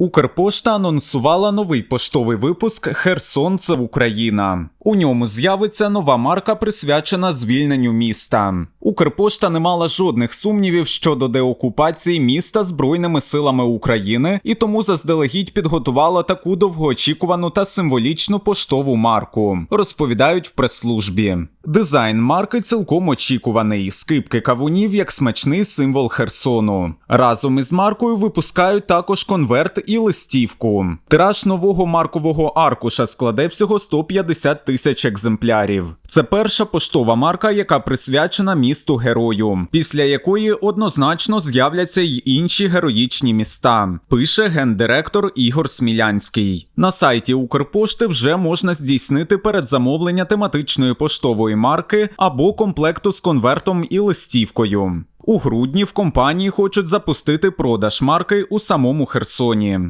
Укрпошта анонсувала новий поштовий випуск Херсон Україна. У ньому з'явиться нова марка, присвячена звільненню міста. Укрпошта не мала жодних сумнівів щодо деокупації міста Збройними силами України і тому заздалегідь підготувала таку довгоочікувану та символічну поштову марку. Розповідають в прес-службі. Дизайн марки цілком очікуваний. Скипки кавунів як смачний символ Херсону. Разом із маркою випускають також конверт і листівку. Тираж нового маркового аркуша складе всього 150 тисяч екземплярів. Це перша поштова марка, яка присвячена місту герою, після якої однозначно з'являться й інші героїчні міста. Пише гендиректор Ігор Смілянський. На сайті Укрпошти вже можна здійснити передзамовлення тематичної поштової марки або комплекту з конвертом і листівкою. У грудні в компанії хочуть запустити продаж марки у самому Херсоні.